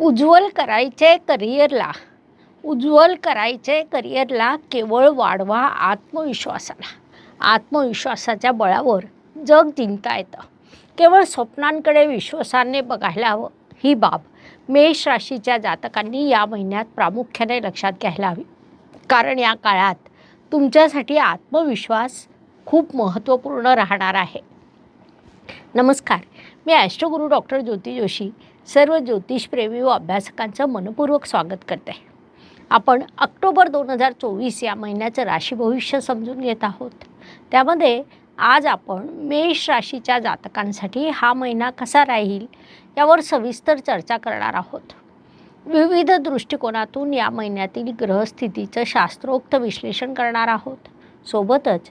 उज्ज्वल करायचे करिअरला. उज्ज्वल करायचे करिअरला केवळ वाढवा आत्मविश्वासाला. आत्मविश्वासाच्या बळावर जग जिंकता येतं. केवळ स्वप्नांकडे विश्वासाने बघायला हवं ही बाब मेष राशीच्या जातकांनी या महिन्यात प्रामुख्याने लक्षात घ्यायला हवी. कारण या काळात तुमच्यासाठी आत्मविश्वास खूप महत्त्वपूर्ण राहणार आहे. नमस्कार. मी ॲस्ट्रोगुरू डॉक्टर ज्योती जोशी सर्व ज्योतिषप्रेमी व अभ्यासकांचं मनपूर्वक स्वागत करते. आपण ऑक्टोबर दोन हजार चोवीस या महिन्याचं राशी भविष्य समजून घेत आहोत. त्यामध्ये आज आपण मेष राशीच्या जातकांसाठी हा महिना कसा राहील यावर सविस्तर चर्चा करणार आहोत. विविध दृष्टिकोनातून या महिन्यातील ग्रहस्थितीचं शास्त्रोक्त विश्लेषण करणार आहोत. सोबतच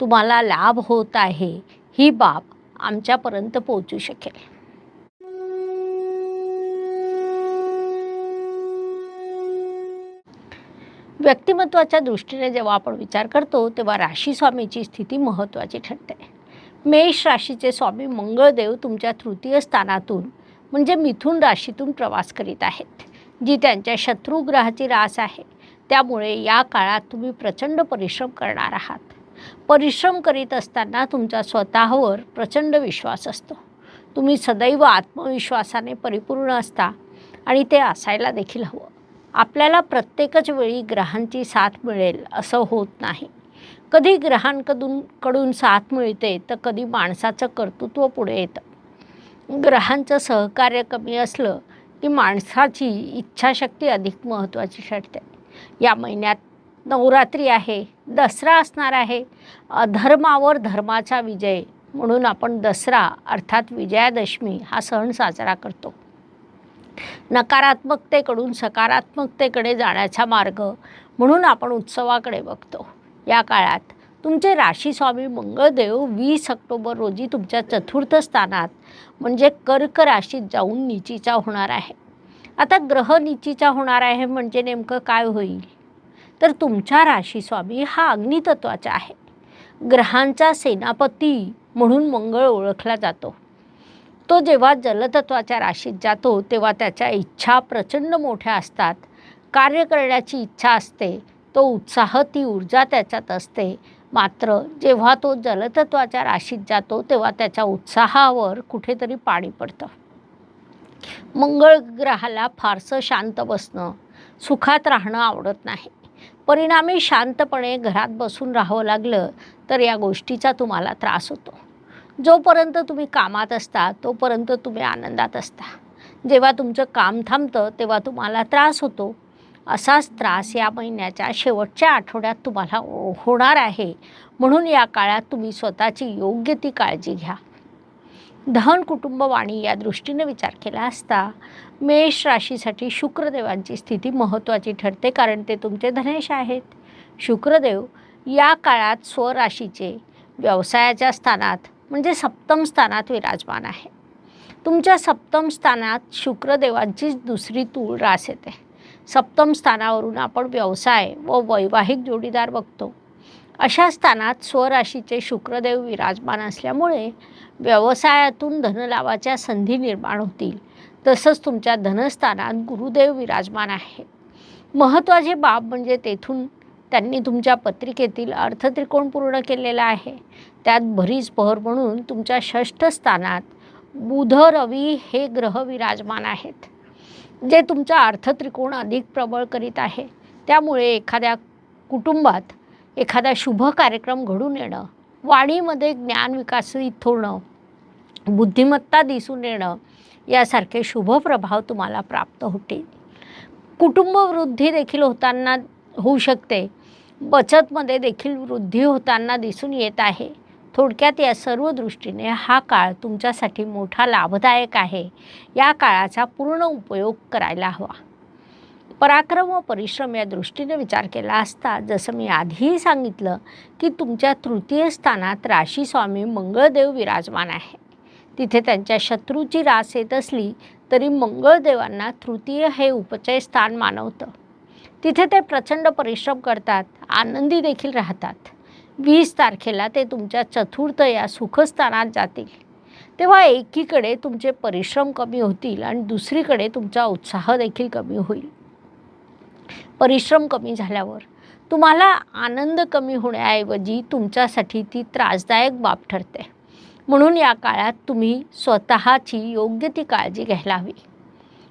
तुम्हाला लाभ होत आहे ही बाब आमच्यापर्यंत पोहोचू शकेल. व्यक्तिमत्वाच्या दृष्टीने जेव्हा आपण विचार करतो तेव्हा राशी स्वामीची स्थिती महत्त्वाची ठरते. मेष राशीचे स्वामी मंगळदेव तुमच्या तृतीय स्थानातून म्हणजे मिथुन राशीतून प्रवास करीत आहेत जी त्यांच्या शत्रुग्रहाची रास आहे. त्यामुळे या काळात तुम्ही प्रचंड परिश्रम करणार आहात. परिश्रम करीत असताना तुमचा स्वतःवर प्रचंड विश्वास असतो. तुम्ही सदैव आत्मविश्वासाने परिपूर्ण असता आणि ते असायला देखील हवं. आपल्याला प्रत्येकच वेळी ग्रहांची साथ मिळेल असं होत नाही. कधी ग्रहांकडून कडून साथ मिळते तर कधी माणसाचं कर्तृत्व पुढे येतं. ग्रहांचं सहकार्य कमी असलं की माणसाची इच्छाशक्ती अधिक महत्त्वाची ठरते. या महिन्यात नवरात्री आहे दसरा असणार आहे. अधर्मावर धर्माचा विजय म्हणून आपण दसरा अर्थात विजयादशमी हा सण साजरा करतो. नकारात्मकतेकडून सकारात्मकतेकडे जाण्याचा मार्ग म्हणून आपण उत्सवाकडे बघतो. या काळात तुमचे राशी स्वामी मंगळदेव वीस ऑक्टोबर रोजी तुमच्या चतुर्थ स्थानात म्हणजे कर्क राशीत जाऊन निचीचा होणार आहे. आता ग्रह निचीचा होणार आहे म्हणजे नेमकं काय होईल? तर तुमच्या राशी स्वामी हा अग्नितत्वाचा आहे. ग्रहांचा सेनापती म्हणून मंगळ ओळखला जातो. तो जेव्हा जलतत्वाच्या राशीत जातो तेव्हा त्याच्या इच्छा प्रचंड मोठ्या असतात. कार्य करण्याची इच्छा असते तो उत्साह ती ऊर्जा त्याच्यात असते. मात्र जेव्हा तो जलतत्वाच्या राशीत जातो तेव्हा त्याच्या उत्साहावर कुठेतरी पाणी पडतं. मंगळ ग्रहाला फारसं शांत बसणं सुखात राहणं आवडत नाही. परिणामी शांतपणे घरात बसून राहावं लागलं तर या गोष्टीचा तुम्हाला त्रास होतो. जोपर्यंत तुम्ही कामात असता तोपर्यंत तुम्ही आनंदात असता. जेव्हा तुमचं काम थांबतं तेव्हा तुम्हाला त्रास होतो. असाच त्रास या महिन्याच्या शेवटच्या आठवड्यात तुम्हाला होणार आहे. म्हणून या काळात तुम्ही स्वतःची योग्य ती काळजी घ्या. धन कुटुंबवाणी या दृष्टीने विचार केला असता मेष राशीसाठी शुक्रदेवांची स्थिती महत्त्वाची ठरते कारण ते तुमचे धनेश आहेत. शुक्रदेव या काळात स्वराशीचे व्यवसायाच्या स्थानात म्हणजे सप्तम स्थानात विराजमान आहे. तुमच्या सप्तम स्थानात शुक्रदेवांचीच दुसरी तूळ रास येते. सप्तम स्थानावरून आपण व्यवसाय व वैवाहिक जोडीदार बघतो. अशा स्थानात स्वराशीचे शुक्रदेव विराजमान असल्यामुळे व्यवसायातून धनलाभाच्या संधी निर्माण होतील. तसंच तुमच्या धनस्थानात गुरुदेव विराजमान आहे महत्त्वाची बाब म्हणजे तेथून त्यांनी तुमच्या पत्रिकेतील अर्थत्रिकोण पूर्ण केलेला आहे. त्यात भरीच पहर म्हणून तुमच्या षष्ठ स्थानात बुध रवी हे ग्रह विराजमान आहेत. जे तुमचा अर्थत्रिकोण अधिक प्रबळ करीत आहे. त्यामुळे एखाद्या कुटुंबात एखादा शुभ कार्यक्रम घडून येणं वाणीमध्ये ज्ञान विकसित होणं बुद्धिमत्ता दिसून येणं यासारखे शुभ प्रभाव तुम्हाला प्राप्त होतील. कुटुंबवृद्धी देखील होताना होऊ शकते. बचतमध्ये देखील वृद्धी होताना दिसून येत आहे. थोडक्यात या सर्व दृष्टीने हा काळ तुमच्यासाठी मोठा लाभदायक आहे. या काळाचा पूर्ण उपयोग करायला हवा. पराक्रम व परिश्रम या दृष्टीने विचार केला असता जसं मी आधीही सांगितलं की तुमच्या तृतीय स्थानात राशी स्वामी मंगळदेव विराजमान आहे. तिथे त्यांच्या शत्रूची रास येत असली तरी मंगळदेवांना तृतीय हे उपचय स्थान मानवतं. तिथे ते प्रचंड परिश्रम करतात आनंदी देखील राहतात. वीस तारखेला ते तुमच्या चतुर्थ या सुखस्थानात जातील. तेव्हा एकीकडे तुमचे परिश्रम कमी होतील आणि दुसरीकडे तुमचा उत्साह देखील कमी होईल. परिश्रम कमी झाल्यावर तुम्हाला आनंद कमी होण्याऐवजी तुमच्यासाठी ती त्रासदायक बाब ठरते. म्हणून या काळात तुम्ही स्वतःची योग्य ती काळजी घ्यायला हवी.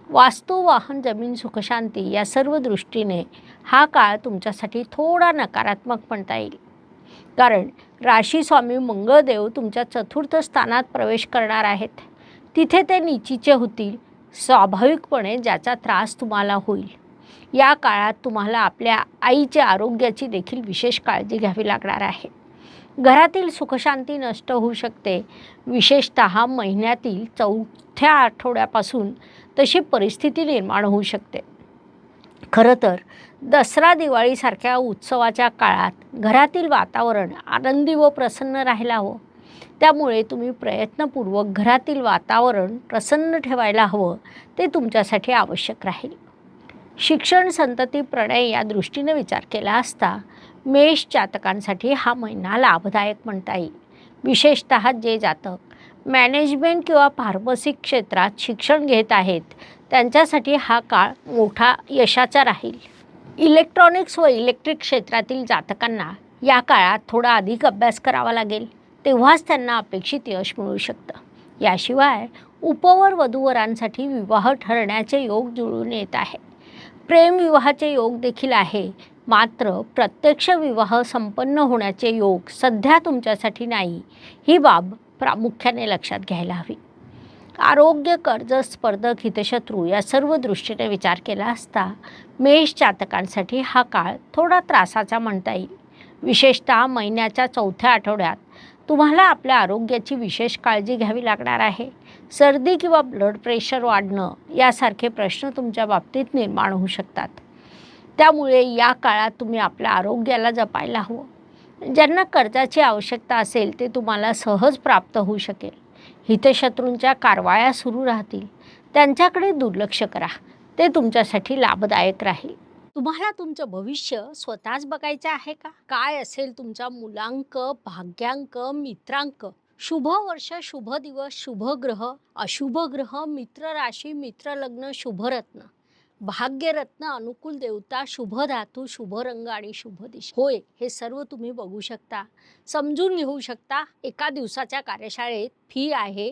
वास्तू वाहन जमीन सुखशांती या सर्व दृष्टीने हा काळ तुमच्यासाठी थोडा नकारात्मक म्हणता येईल. कारण राशी स्वामी मंगळदेव तुमच्या चतुर्थ स्थानात प्रवेश करणार आहेत. तिथे ते निचीचे होतील. स्वाभाविकपणे ज्याचा त्रास तुम्हाला होईल. या काळात तुम्हाला आपल्या आईच्या आरोग्याची देखील विशेष काळजी घ्यावी लागणार आहे. घरातील सुखशांती नष्ट होऊ शकते. विशेषत महिन्यातील चौथ्या आठवड्यापासून तशी परिस्थिती निर्माण होऊ शकते. खरं तर दसरा दिवाळीसारख्या उत्सवाच्या काळात घरातील वातावरण आनंदी व प्रसन्न राहायला हवं. त्यामुळे तुम्ही प्रयत्नपूर्वक घरातील वातावरण प्रसन्न ठेवायला हवं ते तुमच्यासाठी आवश्यक राहील. शिक्षण संतती प्रणय या दृष्टीने विचार केला असता मेष जातकांसाठी हा महिना लाभदायक म्हणता येईल. विशेषत जे जातक मॅनेजमेंट किंवा फार्मसी क्षेत्रात शिक्षण घेत आहेत त्यांच्यासाठी हा काळ मोठा यशाचा राहील. इलेक्ट्रॉनिक्स व इलेक्ट्रिक क्षेत्रातील जातकांना या काळात थोडा अधिक अभ्यास करावा लागेल. तेव्हाच त्यांना अपेक्षित यश मिळू शकतं. याशिवाय उपवर वधूवरांसाठी विवाह ठरण्याचे योग जुळून येत आहे. प्रेमविवाहाचे योग देखील आहे. मात्र प्रत्यक्ष विवाह संपन्न होण्याचे योग सध्या तुमच्यासाठी नाही. ही बाब प्रामुख्याने लक्षात घ्यायला हवी. आरोग्य कर्ज स्पर्धक हितशत्रू या सर्व दृष्टीने विचार केला असता मेष जातकांसाठी हा काळ थोडा त्रासाचा म्हणता येईल. विशेषतः महिन्याच्या चौथ्या आठवड्यात तुम्हाला आपल्या आरोग्याची विशेष काळजी घ्यावी लागणार आहे. सर्दी किंवा ब्लड प्रेशर वाढणं यासारखे प्रश्न तुमच्या बाबतीत निर्माण होऊ शकतात. त्यामुळे या काळात तुम्ही आपल्या आरोग्याला जपायला हवं. ज्यांना कर्जाची आवश्यकता असेल ते तुम्हाला सहज प्राप्त होऊ शकेल. हितशत्रूंच्या कारवाया सुरू राहतील. त्यांच्याकडे दुर्लक्ष करा. ते तुमच्यासाठी लाभदायक राहील. तुम्हाला तुमचं भविष्य स्वतःच बघायचं आहे का? काय असेल तुमचा मुलांक भाग्यांक मित्रांक? शुभ वर्ष शुभ दिवस शुभ ग्रह अशुभ ग्रह मित्र राशी मित्र लग्न शुभरत्न भाग्यरत्न अनुकूल देवता शुभ धातू शुभ रंग आणि शुभ दिशा. होय हे सर्व तुम्ही बघू शकता. समजून घेऊ शकता एका दिवसाच्या कार्यशाळेत फी आहे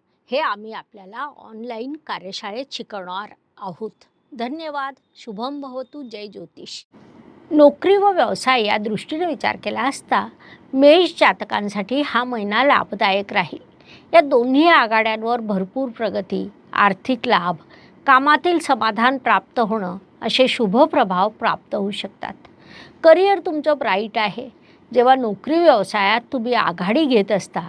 हे आम्ही आपल्याला ऑनलाईन कार्यशाळेत शिकवणार आहोत. धन्यवाद. शुभम भवतु. जय ज्योतिष. नोकरी व व्यवसाय या दृष्टीने विचार केला असता मेष जातकांसाठी हा महिना लाभदायक राहील. या दोन्ही आघाड्यांवर भरपूर प्रगती आर्थिक लाभ कामातील समाधान प्राप्त होणं असे शुभ प्रभाव प्राप्त होऊ शकतात. करिअर तुमचं ब्राईट आहे. जेव्हा नोकरी व्यवसायात तुम्ही आघाडी घेत असता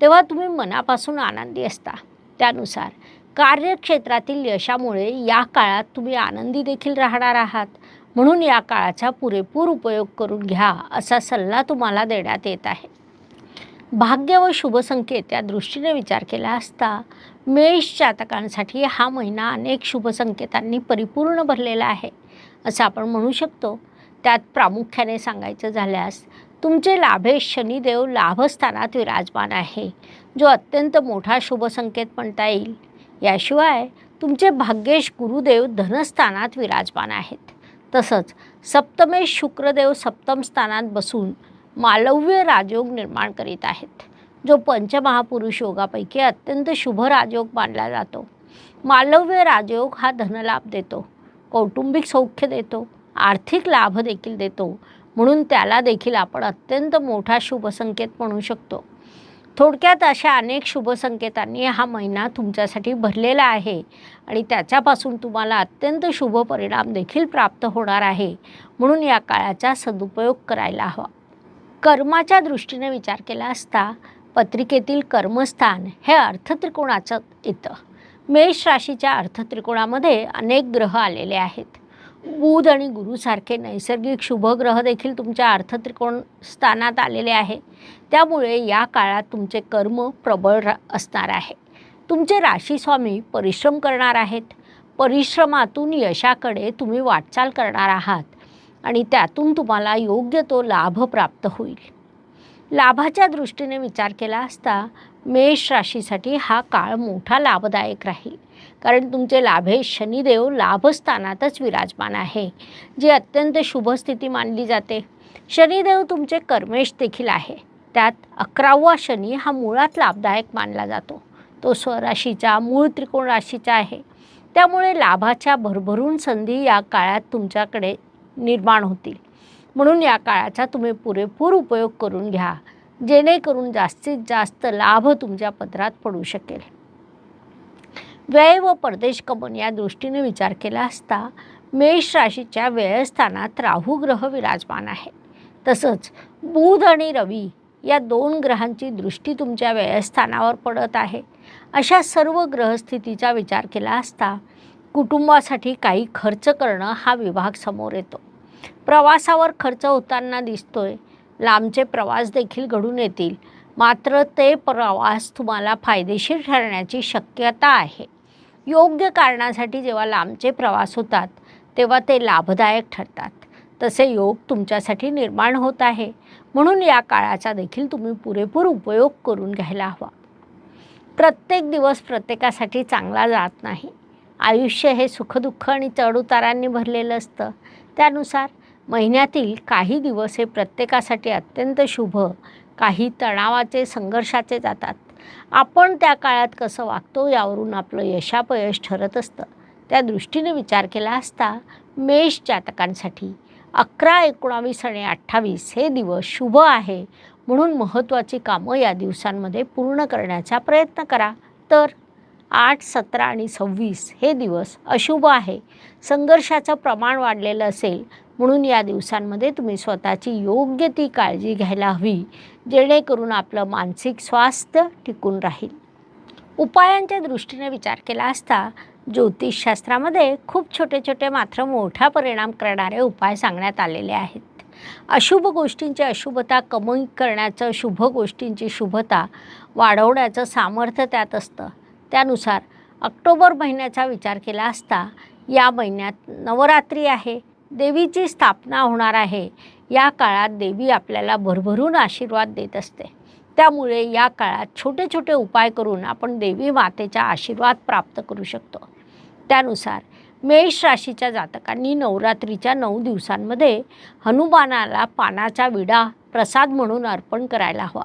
तेव्हा तुम्ही मनापासून आनंदी असता. त्यानुसार कार्यक्षेत्रातील यशामुळे या काळात तुम्ही आनंदी देखील राहणार आहात. म्हणून या काळाचा पुरेपूर उपयोग करून घ्या असा सल्ला तुम्हाला देण्यात येत आहे. भाग्य व शुभसंकेत या दृष्टीने विचार केला असता मेष जातकांसाठी हा महिना अनेक शुभसंकेतांनी परिपूर्ण भरलेला आहे. असं आपण म्हणू शकतो. त्यात प्रामुख्याने सांगायचं झाल्यास तुमचे लाभेश शनिदेव लाभस्थानात विराजमान आहे. जो अत्यंत मोठा शुभसंकेत म्हणता येईल. याशिवाय तुमचे भाग्येश गुरुदेव धनस्थानात विराजमान आहेत. तसंच सप्तमेश शुक्रदेव सप्तम स्थानात बसून मालव्य राजयोग निर्माण करीत आहेत. जो पंचमहापुरुष योगापैकी अत्यंत शुभ राजयोग मानला जातो. मालव्य राजयोग हा धनलाभ देतो. कौटुंबिक सौख्य देतो. आर्थिक लाभ देखील देतो. म्हणून त्याला देखील आपण अत्यंत मोठा शुभसंकेत म्हणू शकतो. थोडक्यात अशा अनेक शुभसंकेतांनी हा महिना तुमच्यासाठी भरलेला आहे आणि त्याच्यापासून तुम्हाला अत्यंत शुभ परिणाम देखील प्राप्त होणार आहे. म्हणून या काळाचा सदुपयोग करायला हवा. कर्माच्या दृष्टीने विचार केला असता पत्रिकेतील कर्मस्थान हे अर्थत्रिकोणाचं येतं मेष राशीच्या अर्थत्रिकोणामध्ये अनेक ग्रह आलेले आहेत. बुध आणि गुरुसारखे नैसर्गिक शुभग्रह देखील तुमच्या अर्थत्रिकोण स्थानात आलेले आहे. त्यामुळे या काळात तुमचे कर्म प्रबळ रा असणार आहे. तुमचे राशीस्वामी परिश्रम करणार आहेत. परिश्रमातून यशाकडे तुम्ही वाटचाल करणार आहात आणि त्यातून तुम्हाला योग्य तो लाभ प्राप्त होईल. लाभाच्या दृष्टीने विचार केला असता मेष राशीसाठी हा काळ मोठा लाभदायक राहील. कारण तुमचे लाभे शनिदेव लाभस्थानातच विराजमान आहे जी अत्यंत शुभ स्थिती मानली जाते. शनिदेव तुमचे कर्मेश देखील आहे. त्यात अकरावा शनी हा मुळात लाभदायक मानला जातो. तो स्वराशीचा मूळ त्रिकोण राशीचा आहे. त्यामुळे लाभाच्या भरभरून संधी या काळात तुमच्याकडे निर्माण होतील. म्हणून या काळाचा तुम्ही पुरेपूर उपयोग करून घ्या. जेणेकरून जास्तीत जास्त लाभ तुमच्या पदरात पडू शकेल. व्यय व परदेश कमन या दृष्टीने विचार केला असता मेष राशीच्या व्ययस्थानात राहू ग्रह विराजमान आहे तसंच बुध आणि रवी या दोन ग्रहांची दृष्टी तुमच्या व्ययस्थानावर पडत आहे. अशा सर्व ग्रहस्थितीचा विचार केला असता कुटुंबासाठी काही खर्च करणं हा विभाग समोर येतो. प्रवासावर खर्च होताना दिसतोय. लांबचे प्रवास देखील घडून येतील. मात्र ते प्रवास तुम्हाला फायदेशीर ठरण्याची शक्यता आहे. योग्य कारणासाठी जेव्हा लांबचे प्रवास होतात तेव्हा ते लाभदायक ठरतात. तसे योग तुमच्यासाठी निर्माण होत आहे. म्हणून या काळाचा देखील तुम्ही पुरेपूर उपयोग करून घ्यायला हवा. प्रत्येक दिवस प्रत्येकासाठी चांगला जात नाही. आयुष्य हे सुखदुःख आणि चढउतारांनी भरलेलं असतं. त्यानुसार महिन्यातील काही दिवस हे प्रत्येकासाठी अत्यंत शुभ काही तणावाचे संघर्षाचे जातात. आपण त्या काळात कसं वागतो यावरून आपलं यशापयश ठरत असतं. त्या दृष्टीने विचार केला असता मेष जातकांसाठी अकरा एकोणावीस आणि अठ्ठावीस हे दिवस शुभ आहे. म्हणून महत्त्वाची कामं या दिवसांमध्ये पूर्ण करण्याचा प्रयत्न करा. तर आठ सतरा आणि सव्वीस हे दिवस अशुभ आहे. संघर्षाचं प्रमाण वाढलेलं असेल म्हणून या दिवसांमध्ये तुम्ही स्वतःची योग्य ती काळजी घ्यायला हवी जेणेकरून आपलं मानसिक स्वास्थ्य टिकून राहील. उपायांच्या दृष्टीने विचार केला असता ज्योतिषशास्त्रामध्ये खूप छोटे छोटे मात्र मोठा परिणाम करणारे उपाय सांगण्यात आलेले आहेत. अशुभ गोष्टींची अशुभता कमी करण्याचं शुभ गोष्टींची शुभता वाढवण्याचं सामर्थ्य त्यात असतं. त्यानुसार ऑक्टोबर महिन्याचा विचार केला असता या महिन्यात नवरात्री आहे देवीची स्थापना होणार आहे. या काळात देवी आपल्याला भरभरून आशीर्वाद देत असते. त्यामुळे या काळात छोटे छोटे उपाय करून आपण देवी मातेचा आशीर्वाद प्राप्त करू शकतो. त्यानुसार मेष राशीच्या जातकांनी नवरात्रीच्या नऊ दिवसांमध्ये हनुमानाला पानाचा विडा प्रसाद म्हणून अर्पण करायला हवा.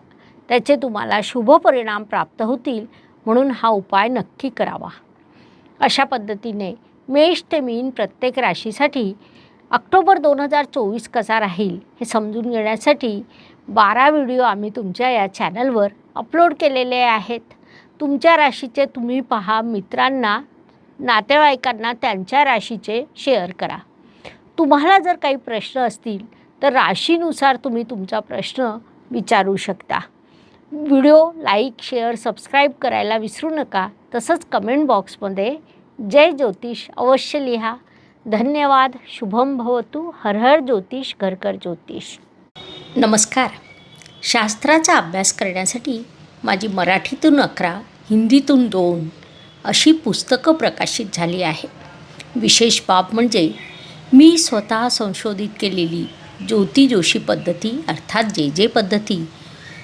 त्याचे तुम्हाला शुभ परिणाम प्राप्त होतील. म्हणून हा उपाय नक्की करावा. अशा पद्धतीने मेष ते मीन प्रत्येक राशीसाठी ऑक्टोबर दोन हजार चोवीस कसा राहील हे समजून घेण्यासाठी बारा व्हिडिओ आम्ही तुमच्या या चॅनलवर अपलोड केलेले आहेत. तुमच्या राशीचे तुम्ही पहा मित्रांना नातेवाईकांना त्यांच्या राशीचे शेअर करा. तुम्हाला जर काही प्रश्न असतील तर राशीनुसार तुम्ही तुमचा प्रश्न विचारू शकता. व्हिडिओ लाईक शेअर सबस्क्राईब करायला विसरू नका. तसंच कमेंट बॉक्समध्ये जय ज्योतिष अवश्य लिहा. धन्यवाद. शुभम भवतु. हर हर ज्योतिष घरकर ज्योतिष. नमस्कार. शास्त्राचा अभ्यास करण्यासाठी माझी मराठीतून अकरा हिंदीतून दोन अशी पुस्तकं प्रकाशित झाली आहे. विशेष बाब म्हणजे मी स्वतः संशोधित केलेली ज्योती जोशी पद्धती अर्थात जे जे पद्धती